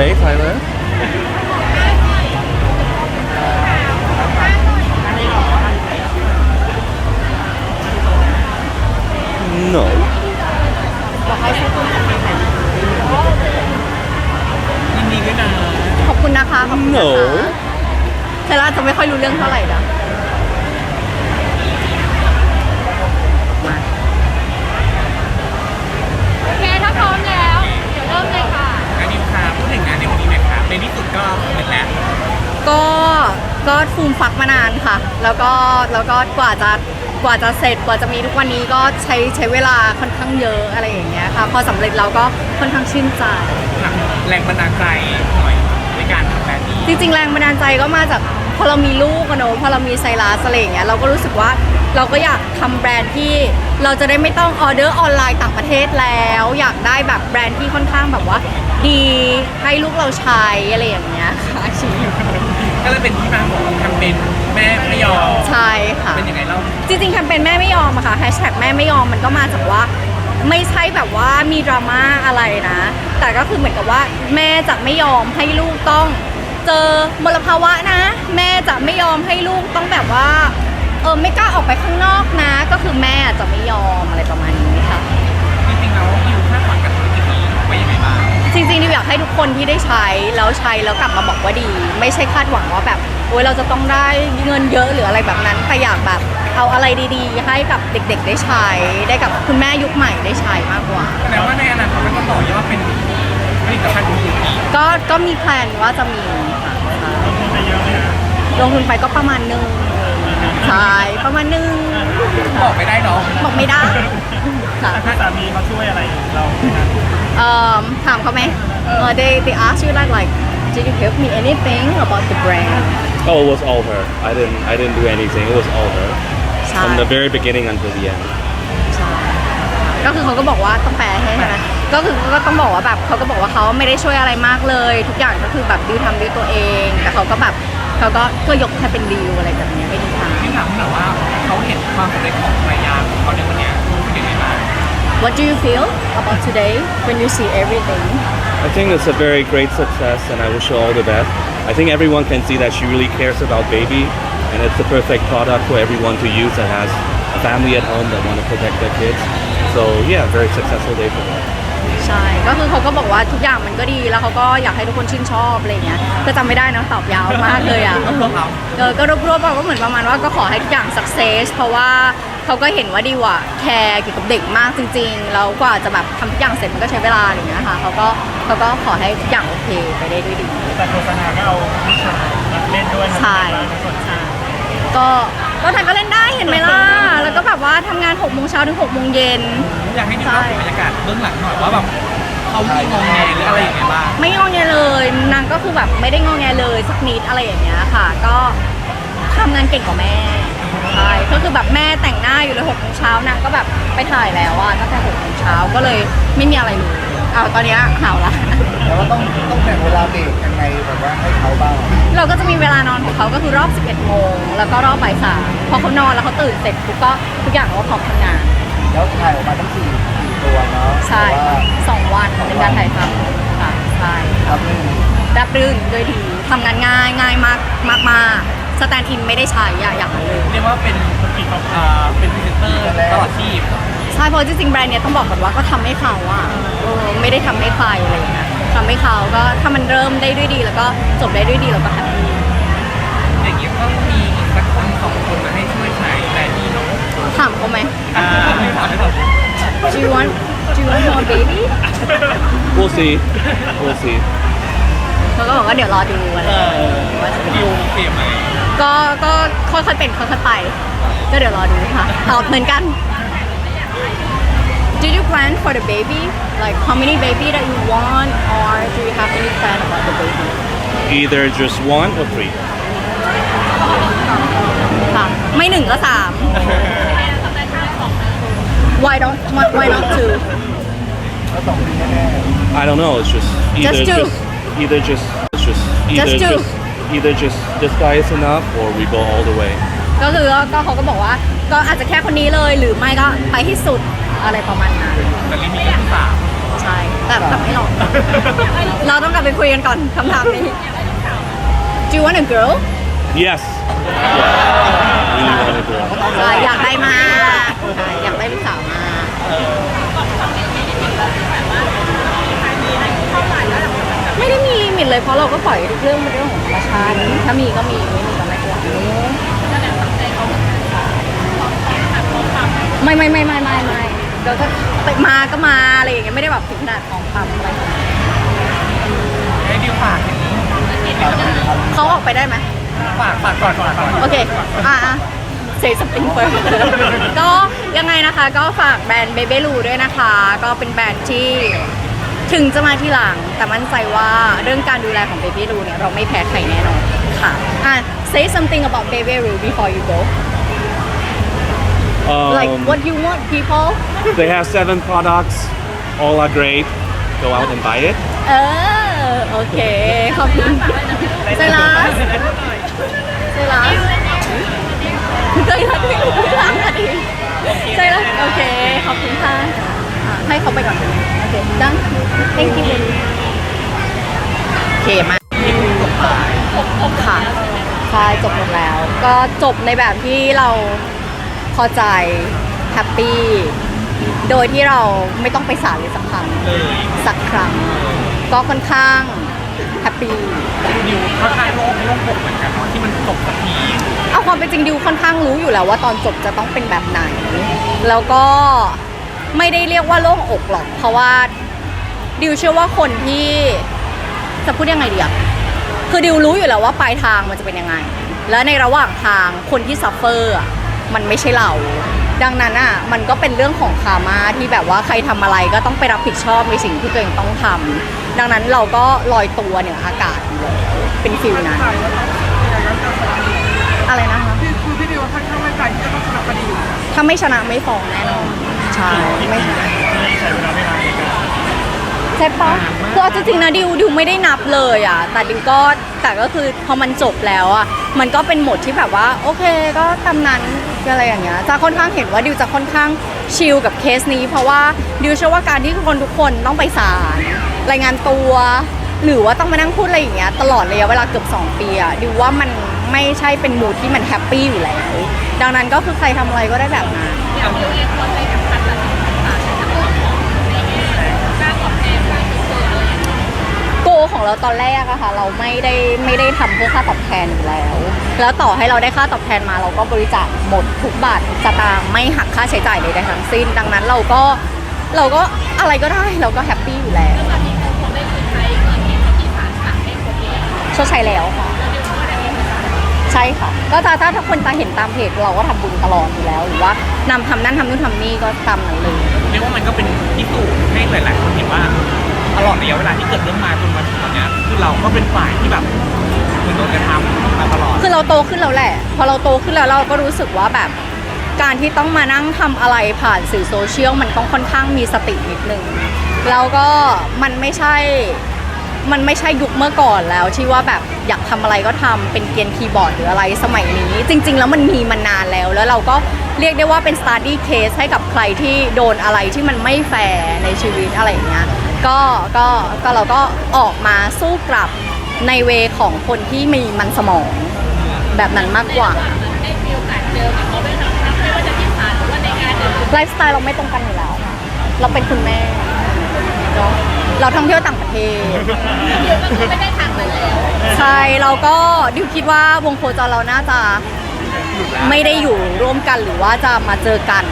This way, Tyler. No. บอกให้ช่วยคุณยินดีด้วยนะขอบคุณนะคะขอบคุณนะคะ No เซล่าจะไม่ค่อยรู้เรื่องเท่าไหร่นะมาโอเค ถ้าพร้อมแล้ว ในที่สุดก็สำเร็จแล้วก็ก็ฟูมฟักมานานค่ะ แล้วก็แล้วก็กว่าจะกว่าจะเสร็จกว่าจะมีทุกวันนี้ก็ใช้ใช้เวลาค่อนข้างเยอะอะไรอย่างเงี้ยค่ะ พอสำเร็จเราก็ค่อนข้างชื่นใจถามแรงบันดาลใจหน่อยในการทำแบบนี้จริงๆ แรงบันดาลใจก็มาจากพอเรามีลูกอะเนอะพอเรามีไซรัสอะไรอย่างเงี้ยเราก็รู้สึกว่าเราก็อยากทำแบรนด์ที่เราจะได้ไม่ต้องออเดอร์ออนไลน์ต่างประเทศแล้ว อยากได้แบบแบรนด์ที่ค่อนข้างแบบว่า ดีให้ลูกเราใช้อะไรอย่างเงี้ยค่ะชีวิตก็เลยเป็นที่มาของแคมเปญแม่ไม่ยอมใช่ค่ะ เป็นยังไงเล่าจริงๆแคมเปญแม่ไม่ยอมอะค่ะแฮชแท็กแม่ไม่ยอมมันก็มาจากว่าไม่ใช่แบบว่ามีดราม่าอะไรนะ แต่ก็คือเหมือนกับว่า แม่จะไม่ยอมให้ลูกต้องเจอมลภาวะนะ แม่จะไม่ยอมให้ลูกต้องแบบว่าเออไม่กล้าออกไปข้างนอกนะ ก็คือแม่จะไม่ยอมอะไรประมาณนี้ค่ะ ริงๆดิวอยากให้ทุกคนที่ได้ใช้แล้วใช้แล้วกลับมาบอกว่าดี ไม่ใช่คาดหวังว่าแบบโอ้ยเราจะต้องได้เงินเยอะหรืออะไรแบบนั้นแต่อยากแบบเอาอะไรดีๆ ให้กับเด็กๆ ได้ใช้ ได้กับคุณแม่ยุคใหม่ได้ใช้มากกว่า แสดงว่าในอนาคตมันก็ต่อยอดเป็นผลิตภัณฑ์อื่นๆอีกก็ก็มีแพลนว่าจะมีค่ะลงทุนไปก็ประมาณหนึง ใช่ประมาณหนึงบอกไม่ได้เนาะบอกไม่ได้ค่ะถ้าสามีเขาช่วยอะไรเราไหมครับเอ่อถามเขาไหมเออ they they ask you like like did you help me anything about the brand Oh, it was all her. I didn't. I didn't do anything. It was all her ใช่ from the very beginning until the end. ใช่ก็คือเขาก็บอกว่าต้องแปลให้ใช่ไหมก็คือก็ต้องบอกว่าแบบเขาก็บอกว่าเขาไม่ได้ช่วยอะไรมากเลย ทุกอย่างก็คือแบบดิวทำด้วยตัวเอง แต่เขาก็แบบเขาก็ก็ยกให้เป็นดิวอะไรแบบเนี้ยให้ดิ วท ที่ถามหน่อยว่าเขาเห็นความสำเร็จของภรรยาของเขาในวันเนี้ยรู้สึกยังไงบ้าง ำ What do you feel about today when you see everything I think it's a very great success, and I wish her all the best. I think everyone can see that she really cares about baby, and it's the perfect product for everyone to use that has a family at home that want to protect their kids. So yeah, very successful day for her. ใช่ ก็คือเขาก็บอกว่าทุกอย่างมันก็ดีแล้วเขาก็อยากให้ทุกคนชื่นชอบอะไรเงี้ย ก็จำไม่ได้นะตอบยาวมากเลยอะรวบๆเอาเออก็รวบๆเอาก็เหมือนประมาณว่าก็ขอให้ทุกอย่าง success เพราะว่าเขาก็เห็นว่าดีว่ะแคร์เกี่ยวกับเด็กมากจริงๆ แล้วกว่าจะแบบทำทุกอย่างเสร็จมันก็ใช้เวลาอะไรเงี้ยค่ะเขาก็เขาก็ขอให้ทุกอย่างโอเคไปได้ด้วยดีแต่โฆษณาก็เอาผู้ชายมาเล่นด้วยใช่ใช่ก็ ก็ทานก็เล่นได้เห็นไหมล่ะ แล้วก็แบบว่าทำงาน6โมงเช้าถึง6โมงเย็น อยากให้นิวเล่าถึงบรรยากาศเบื้องหลังหน่อยว่าแบบเขามีงงแงหรืออะไรยังไงบ้างไม่งอแงเลยนางก็คือแบบไม่ได้งอแงเลยสักนิดอะไรอย่างเงี้ยค่ะ ก็ทำงานเก่งกว่าแม่ใช่ก็คือแบบแม่แต่งหน้าอยู่เลยหกโมงเช้านางก็แบบไปถ่ายแล้วอะตั้งแต่หกโมงเช้าก็เลยไม่มีอะไรเลยเอาตอนเนี้ยหาวละ แต่ว่าต้องต้องแบ่งเวลาเบรกยังไงแบบว่าให้เขาบ้างเราก็จะมีเวลานอนของเขาก็คือรอบ 11 โมง แล้วก็รอบบ่ายสามพอเขานอนแล้วเขาตื่นเสร็จปุ๊บก็ทุกอย่างก็พร้อมทำงาน แล้วถ่ายออกมาทั้งสี่สี่ตัวเนาะใช่แต่ว่าสองวันเป็นการถ่ายทำค่ะใช่ครับนี่รับรื่นด้วยดีทำงานง่ายง่ายมากมากมากสแตนด์อินไม่ได้ใช้อะอย่างนั้นเลย เรียกว่าเป็นอ่าเป็นพรีเซนเตอร์ตลอดชีพ ใช่เพราะจริงๆแบรนด์เนี้ยต้องบอกก่อนว่าก็ทำให้เขาอะเออไม่ได้ทำให้ใครอะไรอย่างเงี้ย ทำให้เขาก็ถ้ามันเริ่มได้ด้วยดี แล้วก็จบได้ด้วยดีเราก็แฮปปี้อย่างนี้ต้องมีอีกสักคนสองคนมาให้ช่วยใช้แต่นี่เนาะถามเขาไหม อ่าไม่ถามไม่ถาม Do you want Do you want more baby We'll see. We'll see. เขาก็บอกว่าเดี๋ยวรอดูอะไรอย่างเงี้ยว่าจะเป็นดิวโอเคไหม ก็ก็ค่อยๆเป็นค่อยๆไป ก็เดี๋ยวรอดูค่ะตอบเหมือนกัน Did you plan for the baby like how many baby that you want or do you have any plan about the baby Either just one or three. ค่ะไม่หนึ่งก็สาม Why don't why why not two ก็สองปีแน่ I don't know. It's just either Just two. either just it's just either Just two. just either just this guy is enough or we go all the way. ก็คือก็เขาก็บอกว่า ก็อาจจะแค่คนนี้เลยหรือไม่ก็ไปที่สุด อะไรประมาณนั้นแต่ลิมิตก็คือสามใช่แต่แต่ไม่หรอกเราต้องกลับไปคุยกันก่อนคำถามนี้ Do you want a girl Yes. Really want a girl. ใช่อยากได้มากใช่อยากได้ลูกสาวมากไม่ได้มีลิมิตเลยเพราะเราก็ปล่อยทุกเรื่องเป็นเรื่องของธรรมชาติถ้ามีก็มีไม่มีก็ไม่กลัวไม่ไม่ไม่ไม่ไม่ไม่ เดี๋ยวก็มาก็มาอะไรอย่างเงี้ยไม่ได้แบบถึงขนาดของปั๊มอะไรให้ดิวฝากถึงเขาออกไปได้ไหมฝากฝากก่อนฝากก่อนโอเค อะอะ say something first ก็ยังไงนะคะ ก็ฝากแบรนด์เบเบลูด้วยนะคะ ก็เป็นแบรนด์ที่ถึงจะมาที่หลัง แต่มั่นใจว่าเรื่องการดูแลของเบเบลูเนี่ย เราไม่แพ้ใครแน่นอนค่ะอะ say something about Baby Roo before you go like Um, what you want people they have seven products. All are great. Go out and buy it. เออโอเคขอบคุณเซลัสเซลัสเซลัสไม่รู้เรื่องอะดิเซลัสโอเคขอบคุณค่ะอะให้เขาไปก่อนได้ไหมโอเคดัง thank you โอเคมาค่ะใช่จบหมดแล้ว ก็จบในแบบที่เรา พอใจแฮปปี้โดยที่เราไม่ต้องไปศาลเลยสักครั้งเลยสักครั้ง ก็ค่อนข้างแฮปปี้ดิวค่อนข้างโล่งโล่งอกเหมือนกันเนาะที่มันจบสักทีเอาความเป็นจริงดิวค่อนข้างรู้อยู่แล้วว่าตอนจบจะต้องเป็นแบบไหน แล้วก็ไม่ได้เรียกว่าโล่งอกหรอก เพราะว่าดิวเชื่อว่าคนที่จะพูดยังไงดีอะคือดิวรู้อยู่แล้วว่าปลายทางมันจะเป็นยังไง แล้วในระหว่างทางคนที่ซัฟเฟอร์อะ มันไม่ใช่เรา ดังนั้นอะมันก็เป็นเรื่องของคามาที่แบบว่าใครทำอะไรก็ต้องไปรับผิดชอบในสิ่งที่ตัวเองต้องทำดังนั้นเราก็ลอยตัวเหนืออากาศอยู่แล้วเป็นฟิลนั้นอะไรนะคะคือพี่ดิวค่อนข้างมั่นใจที่จะต้องชนะคดีถ้าไม่ชนะไม่ฟ้องแน่นอนใช่ไม่ชนะที่ใช้เวลาไม่นานในการใช่ปะคือเอาจริงๆนะดิวดิวไม่ได้นับเลยอะ แต่ดิวก็แต่ก็คือพอมันจบแล้วอะมันก็เป็นโหมดที่แบบว่า โอเคก็ตามนั้น อะไรอย่างเงี้ยจะค่อนข้างเห็นว่าดิวจะค่อนข้างชิลกับเคสนี้ เพราะว่าดิวเชื่อว่าการที่คนทุกคนต้องไปศาลรายงานตัว หรือว่าต้องมานั่งพูดอะไรอย่างเงี้ยตลอดระยะเวลาเกือบ 2 ปีอะดิวว่ามันไม่ใช่เป็นมูดที่มันแฮปปี้อยู่แล้ว ดังนั้นก็คือใครทำอะไรก็ได้แบบนั้น ตอนแรกอะค่ะ เราไม่ได้ไม่ได้ทำเพื่อค่าตอบแทนอยู่แล้ว แล้วต่อให้เราได้ค่าตอบแทนมา เราก็บริจาคหมดทุกบาทสตางค์ไม่หักค่าใช้จ่ายใดๆทั้งสิ้น ดังนั้นเราก็เราก็อะไรก็ได้เราก็แฮปปี้อยู่แล้วชดใช้แล้วค่ะใช่ค่ะ ก็ถ้าถ้าถ้าคนจะเห็นตามเพจเราก็ทำบุญตลอดอยู่แล้วหรือว่านำทำนั่นทำนู่นทำนี่ก็ตามนั้นเลยเรียกว่ามันก็เป็นพิสูจน์ให้หลายๆคนเห็นว่า ลอดระยะเวลาที่เกิดเรื่องมาจนมาถึงตอนเนี้ยคือเราก็เป็นฝ่ายที่แบบเหมือนโดนกระทำมาตลอด คือเราโตขึ้นแล้วแหละ พอเราโตขึ้นแล้วเราก็รู้สึกว่าแบบการที่ต้องมานั่งทำอะไรผ่านสื่อโซเชียลมันต้องค่อนข้างมีสตินิดนึงแล้วก็มันไม่ใช่ มันไม่ใช่ยุคเมื่อก่อนแล้วที่ว่าแบบอยากทำอะไรก็ทำเป็นเกรียนคีย์บอร์ดหรืออะไรสมัยนี้ จริง ๆ แล้วมันมีมานานแล้ว แล้วเราก็เรียกได้ว่าเป็น study case ให้กับใครที่โดนอะไรที่มันไม่แฟร์ในชีวิตอะไรอย่างเงี้ย ก็ก็ก็เราก็ออกมาสู้กลับในเวของคนที่มีมันสมองแบบนั้นมากกว่าไลฟ์สไตล์เราไม่ตรงกันอยู่แล้วค่ะเราเป็นคุณแม่เนอะเราท่องเที่ยวต่างประเทศใช่เราก็ดิวคิดว่าวงโคจรเราน่าจะไม่ได้อยู่ร่วมกันหรือว่าจะมาเจอกัน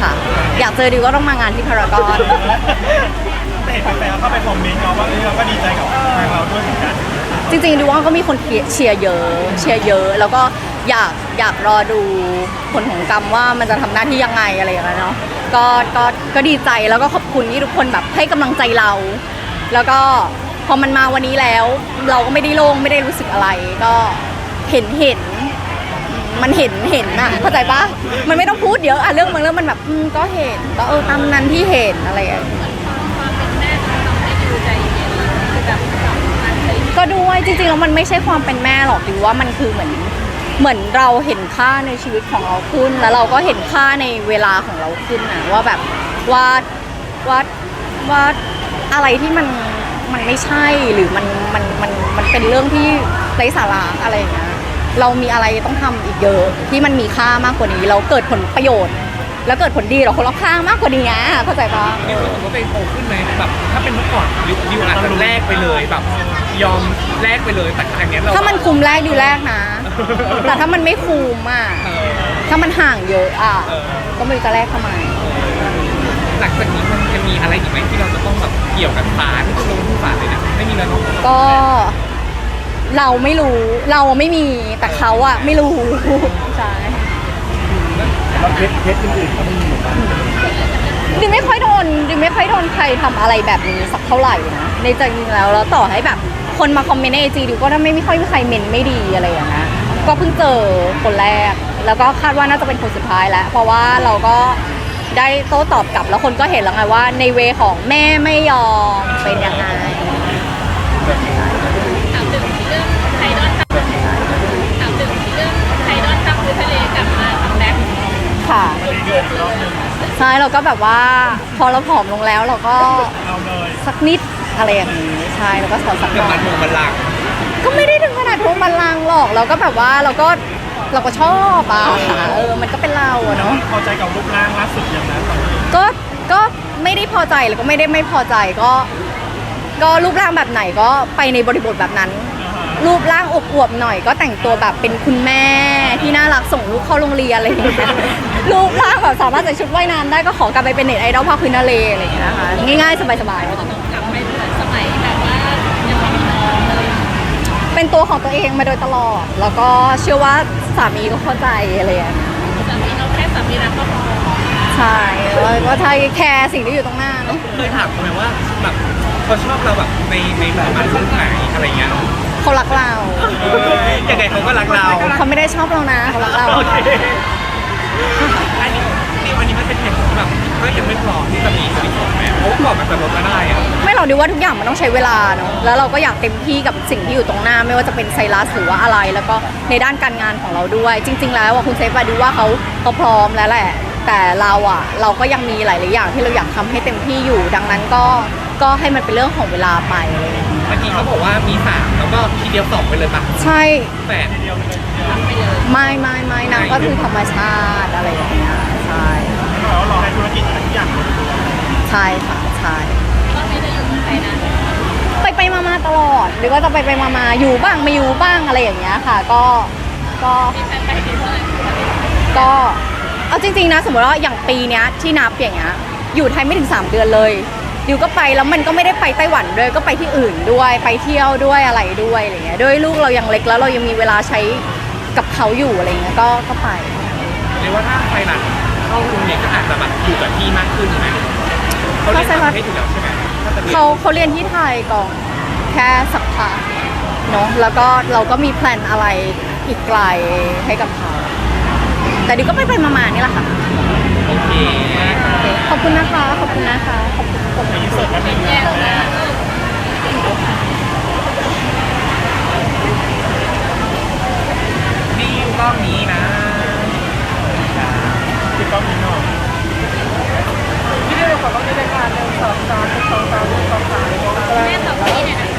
ค่ะ อยากเจอดิวก็ต้องมางานที่พารากอน แต่เห็นแฟนๆเข้าไปคอมเมนต์เนาะว่าเออเราก็ดีใจกับทางเราด้วยเหมือนกันจริงๆดิวว่าก็มีคนเชียร์เยอะเชียร์เยอะ แล้วก็อยากอยากรอดูผลของกรรมว่ามันจะทำหน้าที่ยังไงอะไรอย่างเงี้ยเนาะก็ก็ก็ดีใจแล้วก็ขอบคุณที่ทุกคนแบบให้กำลังใจเรา แล้วก็พอมันมาวันนี้แล้ว เราก็ไม่ได้โล่งไม่ได้รู้สึกอะไร ก็เห็นเห็น มันเห็นเห็นอะเข้าใจปะมันไม่ต้องพูดเยอะอะเรื่องบางเรื่องมันแบบอืมก็เห็นก็เออตามนั้นที่เห็นอะไรอย่างเงี้ย ก็ด้วยจริงๆแล้วมันไม่ใช่ความเป็นแม่หรอกดิวว่ามันคือเหมือนเหมือนเราเห็นค่าในชีวิตของเราขึ้น แล้วเราก็เห็นค่าในเวลาของเราขึ้นนะว่าแบบว่าว่าว่าอะไรที่มันมันไม่ใช่หรือมันมันมันมันเป็นเรื่องที่ไร้สาระอะไรอย่างเงี้ยเรามีอะไรต้องทำอีกเยอะที่มันมีค่ามากกว่านี้ เราเกิดผลประโยชน์ แล้วเกิดผลดีต่อคนรอบข้างมากกว่านี้อะเข้าใจปะดิวรู้สึกว่าตัวเองโตขึ้นไหมแบบถ้าเป็นเมื่อก่อนดิวดิวอาจจะแลกไปเลยแบบ ยอมแลกไปเลยแต่ครั้งเนี้ยเราถ้ามันคุมแรกดีแรกนะ แต่ถ้ามันไม่คุมอะ เออ ถ้ามันห่างเยอะอะ เออ ก็ไม่รู้จะแรกทำไม หลังจากนี้มันจะมีอะไรอีกไหมที่เราจะต้องแบบเกี่ยวกับศาลที่ต้องลงทุนศาลเลยนะไม่มีแล้วเนาะก็เราไม่รู้เราไม่มีแต่เขาอะไม่รู้ ใช่แล้วเคสเคสอื่นๆก็ไม่มีเหมือนกันดิไม่ค่อยโดนดิไม่ค่อยโดนใครทำอะไรแบบนี้สักเท่าไหร่นะในใจจริงๆแล้วแล้วต่อให้แบบ คนมาคอมเมนต์ในไอจีดิวก็ไม่ไม่ค่อยมีใครเมนไม่ดีอะไรอย่างเงี้ยก็เพิ่งเจอคนแรก แล้วก็คาดว่าน่าจะเป็นคนสุดท้ายแล้ว เพราะว่าเราก็ได้โต้ตอบกลับแล้วคนก็เห็นแล้วไงว่าในเวของแม่ไม่ยอมเป็นยังไงถามถึงเรื่องไทยดอนทับถามถึงเรื่องไทดอนทับคือทะเลกลับมาคัมแรกค่ะใช่เราก็แบบว่าพอเราผอมลงแล้วเราก็สักนิด อะไรอย่างนี้ใช่แล้วก็ขอสักหเกี่ยวน่อกับยมงบัลลังก์ก็ไม่ได้ถึงขนาดทวงบัลลังก์หรอกเราก็แบบว่าเราก็เราก็ชอบอะเออมันก็เป็นเราอะเนาะ พอใจกับรูปร่างล่าสุดอย่างนั้นตอนนี้ก็ก็ไม่ได้พอใจแล้วก็ไม่ได้ไม่พอใจก็ ก็รูปร่างแบบไหนก็ไปในบริบทแบบนั้น รูปร่างอวบๆหน่อย ก็แต่งตัวแบบเป็นคุณแม่ที่น่ารักส่งลูกเข้าโรงเรียนอะไรอย่างเงี้ยรูปร่างแบบสามารถใส่ชุดว่ายน้ำได้ก็ขอกลับไปเป็นเน็ตไอดอลภาคพื้นทะเลอะไรอย่างเงี้ยนะคะง่ายๆสบายๆ กลับไปเหมือนสมัยแบบว่ายังไม่มีน้องเลย เป็นตัวของตัวเองมาโดยตลอด แล้วก็เชื่อว่าสามีก็เข้าใจอะไรอย่างเงี้ยสามีเราแค่สามีรักก็พอใช่แล้วก็ใช่แคร์สิ่งที่อยู่ตรงหน้าเนาะเคยถามเขาไหมว่าแบบเขาชอบเราแบบในในประมาณรุ่นไหนอะไรเงี้ยเขารักเรายังไงเขาก็รักเราเขาไม่ได้ชอบเรานะเขารักเราโอเคอันนี้นี่วันนี้มันเป็นเหตุผล แบบก็ยังไม่พร้อมที่จะมีชีวิตสองแม่เพราะว่าก่อนมันจะลดมาได้อะไม่หรอกดิว่าทุกอย่างมันต้องใช้เวลาเนาะแล้วเราก็อยากเต็มที่กับสิ่งที่อยู่ตรงหน้า ไม่ว่าจะเป็นไซรัสหรือว่าอะไร แล้วก็ในด้านการงานของเราด้วย จริง ๆ แล้วอะคุณเซฟอะดิว่าเขาเขาพร้อมแล้วแหละ แต่เราอะเราก็ยังมีหลาย ๆ อย่างที่เราอยากทำให้เต็มที่อยู่ ดังนั้นก็ก็ให้มันเป็นเรื่องของเวลาไปอะไรอย่างเงี้ยเมื่อกี้เขาบอกว่ามีสามแล้วก็ทีเดียวสองไปเลยปะใช่แปด ไม่ไม่ไม่นางก็คือธรรมชาติอะไรอย่างเงี้ยใช่ เรารอให้ ธุรกิจทุกอย่างลงตัวใช่ค่ะใช่ก็ไม่ได้อยู่เมืองไทยนะไปไปมามาตลอด หรือว่าจะไปไปมามาอยู่บ้างไม่อยู่บ้างอะไรอย่างเงี้ยค่ะ ก็ก็มีแฟนไปที่เท่าไหร่ก็เอาจริงๆนะสมมติว่าอย่างปีเนี้ยที่นับอย่างเงี้ยอยู่ไทยไม่ถึง 3 เดือนเลยดิวก็ไปแล้วมันก็ไม่ได้ไปไต้หวันด้วยก็ไปที่อื่นด้วยไปเที่ยวด้วยอะไรด้วยอะไรเงี้ยด้วยลูกเรายังเล็กแล้วเรายังมีเวลาใช้กับเขาอยู่อะไรเงี้ยก็ก็ไปเรียกว่าถ้าไฟรัน เข้าโรงเรียนก็อาจจะแบบอยู่กับที่มากขึ้นใช่ไหมเขาเรียนต่างประเทศอยู่แล้วใช่ไหมเขาเขาเรียนที่ไทยก่อนแค่สัปดาห์เนาะแล้วก็เราก็มีแพลนอะไรอีกไกลให้กับเขา แต่ดิวก็ไปไปมาๆนี่แหละค่ะโอเคโอเคขอบคุณนะคะ ขอบคุณนะคะ ขอบคุณขอบคุสดแล้วเป็นแย่ดีรอบนี้นะ ต้องมีหน่อยพี่ได้ขอต้องได้การหนึ่งสองสามหนึ่งสองสามหนึ่งสองสามหนี่ยสอ